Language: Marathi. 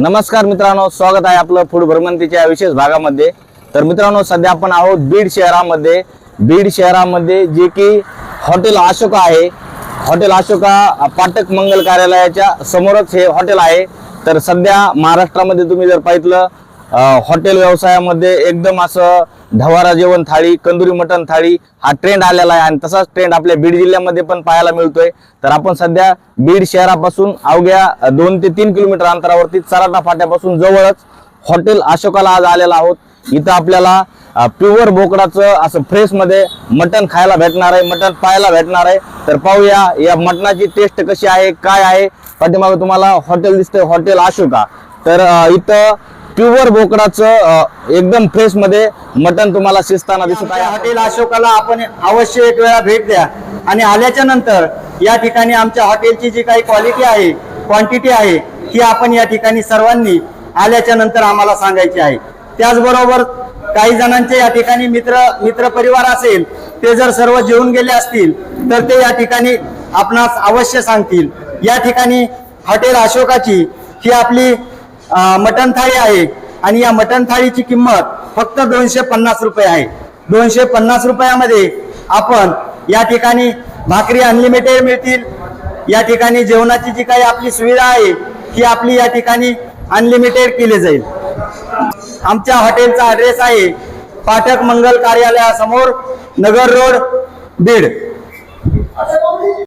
नमस्कार मित्रांनो स्वागत आहे आपलं फूड भ्रमंतीच्या विशेष भागामध्ये. तर मित्रांनो सध्या आपण आहोत बीड शहरामध्ये. बीड शहरामध्ये जे की हॉटेल अशोका आहे. हॉटेल अशोका पाटक मंगल कार्यालयाच्या समोरच हे हॉटेल आहे. तर सध्या महाराष्ट्रामध्ये तुम्ही जर पाहितलं हॉटेल व्यवसायामध्ये एकदम असं ढवारा जेवण थाळी कंदुरी मटण थाळी हा ट्रेंड आलेला आहे. आणि तसाच ट्रेंड आपल्या बीड जिल्ह्यामध्ये पण पाहायला मिळतोय. तर आपण सध्या बीड शहरापासून अवघ्या दोन ते तीन किलोमीटर अंतरावरती चराटा फाट्यापासून जवळच हॉटेल अशोकाला आज आलेला आहोत. इथं आपल्याला प्युअर बोकडाचं असं फ्रेशमध्ये मटण खायला भेटणार आहे मटण पाहायला भेटणार आहे. तर पाहूया या मटणाची टेस्ट कशी आहे काय आहे? पाठीमागे तुम्हाला हॉटेल दिसतंय हॉटेल अशोका. तर इथं प्युअर बोकडाचं एकदम फ्रेशमध्ये मटण तुम्हाला शिजताना दिसत आहे. हॉटेल अशोकाला आपण अवश्य एक वेळा भेट द्या. आणि आल्याच्यानंतर या ठिकाणी आमच्या हॉटेलची जी काही क्वालिटी आहे क्वांटिटी आहे ही आपण या ठिकाणी सर्वांनी आल्याच्यानंतर आम्हाला सांगायची आहे. त्याचबरोबर काही जणांचे या ठिकाणी मित्र मित्र परिवार असेल ते जर सर्व जेवून गेले असतील तर ते या ठिकाणी आपणास अवश्य सांगतील. या ठिकाणी हॉटेल अशोकाची ही आपली मटण थाळी आहे. आणि या मटण थाळीची किंमत फक्त दोनशे पन्नास रुपये आहे. दोनशे पन्नास रुपयामध्ये आपण या ठिकाणी भाकरी अनलिमिटेड मिळतील. या ठिकाणी जेवणाची जी काही आपली सुविधा आहे ती आपली या ठिकाणी अनलिमिटेड केली जाईल. आमच्या हॉटेलचा ॲड्रेस आहे पाठक मंगल कार्यालयासमोर नगर रोड बीड.